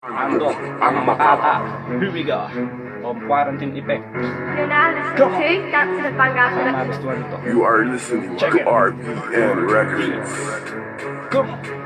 Ando, ang makata. Here we go. Of quarantine effect. You're now listening to Dance the Bangers Ang with magustuhan. You are listening Check to. RBN Records. Come on.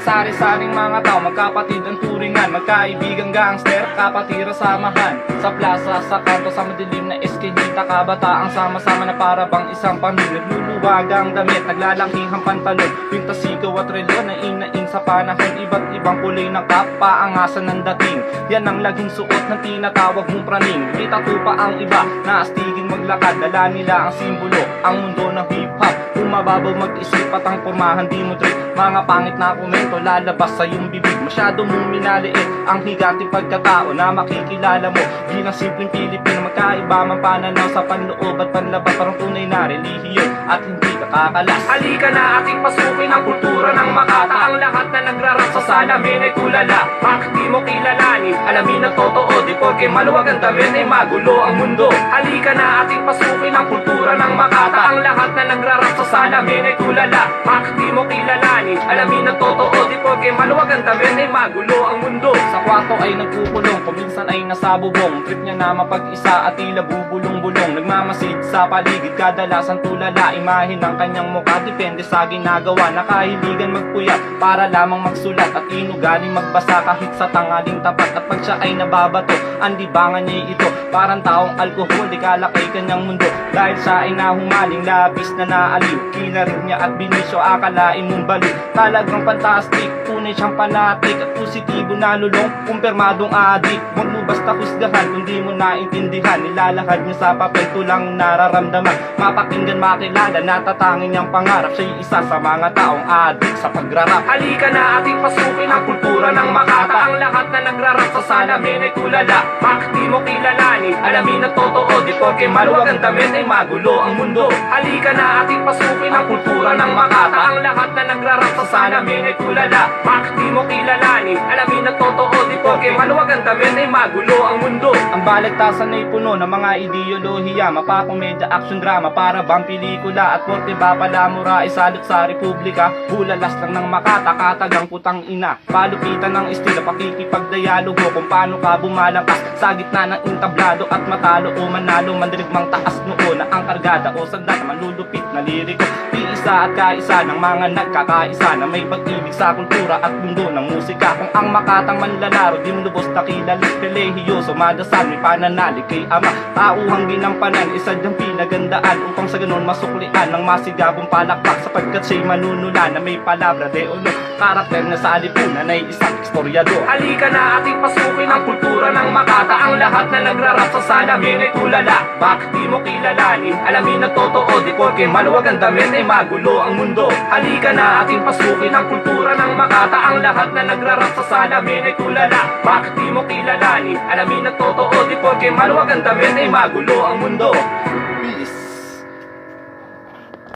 Sari-saring mga tao, magkapatid ang turingan Magkaibigang gangster, kapatira samahan Sa plaza, sa kanto, sa madilim na eskinita Kabataang sama-sama na para bang isang pamilya. Nagluluwagang damit, naglalakihang pantalon Pintas sigaw at relo na inain sa panahon. Iba't ibang kulay ng kapaangasan ng dating. Yan ang laging suot ng tinatawag mong praning. Di pa ang iba, naastigin maglakad Dala nila ang simbolo, ang mundo ng hip-hop Umababaw mag-isip at ang pumahan di mo trip. Mga pangit na komento lalabas sa iyong bibig. Masyado mong minaliit ang higanting pagkatao Na makikilala mo. Bilang simpleng Pilipino Magkaiba man pananaw sa panloob at panlabas Parang tunay na relihiyon at hindi kakakalas Halika na ating pasukin ang kultura ng Makata. Ang lahat na nagrarap sa salamin ay tulala Bakit di mo kilalanin? Alamin ang totoo Porke maluwag ang damit ay magulo ang mundo. Halika na ating pasukin ang kultura ng Makata. Ang lahat na nagrarap sa salamin ay tulala. Bakit di mo kilalanin? Alamin ang totoo Di porke maluwag ang damit ay magulo ang mundo kwarto ay nagkukulong Kuminsan ay nasabubong. Trip niya na mapag-isa at tila bubulong-bulong. Nagmamasid sa paligid. Kadalasan tulala Imahin ng kanyang mukha. Depende sa ginagawa Nakahiligan magpuyat Para lamang magsulat At inugaling magbasa Kahit sa tangaling tapat. At pag siya ay nababato Ang libangan niya ito. Parang taong alkohol Di kalakay kanyang mundo. Dahil siya ay nahumaling Labis na naaliw. Kinarin niya at binisyo Akalain mong baliw. Talagang fantastic Tunay siyang panatik At positibo na lulong Kumpirmadong adik. Huwag mo basta husgahan Kung di mo naintindihan. Nilalahad niya sa papel Tulang nararamdaman. Mapakinggan makilala Natatangin niyang pangarap. Siya'y isa sa mga taong adik Sa pagrarap. Halika na ating pasukin Ang kultura ng Makata. Ang lahat na nagrarap sa salamin ay tulala. Bakit di mo kilalanin? Alamin ang totoo Di porke maluwag ang damit ay magulo ang mundo. Halika na ating pasukin Ang kultura ng Makata. Ang lahat na nagrarap sa salamin ay tulala. Bakit mo kilalanin. Alamin ang totoo Di porke maluwag ang damit ay magulo ang mundo. Ang baligtasan ay puno ng mga ideolohiya. Mapakomedya action drama Para bang pelikula. At porke ba pala mura Isalot sa republika? Bulalas lang ng makata Katagang putang ina. Palupitan ng estilo Pakikipagdialogo. Kung paano ka bumalangkas Sa gitna ng intablado At matalo o manalo Mandirigmang taas noo Na ang kargada o sandata. Malulupit na liriko Di isa at kaisa ng mga nagkakaisa Na may pag-ibig sa kultura at mundo ng musika. Kung ang makatang manlalaro Di mo lubos na kilala Relihiyoso madasal May pananalig kay ama. Tauhang ginampanan Isa diyang pinagandaan. Upang sa ganon masuklian Ng masigabong palakpak. Sapagkat siya'y manunula Na may palabra de o no Karakter na sa alipunan Ay isang istoryado. Halika na ating pasukin Ang kultura ng Makata. Ang lahat na nagrarap sa salamin ay tulala. Bakit di mo kilalanin? Alamin ang totoo Di porke maluwag ang damit ay magulo ang mundo. Halika na ating pasukin Ang kultura ng Makata. Ang lahat na nagrarap sa salamin ay tulala. Bakit di mo kilalanin? Alamin ang totoo Di porke maluwag ang damit ay magulo ang mundo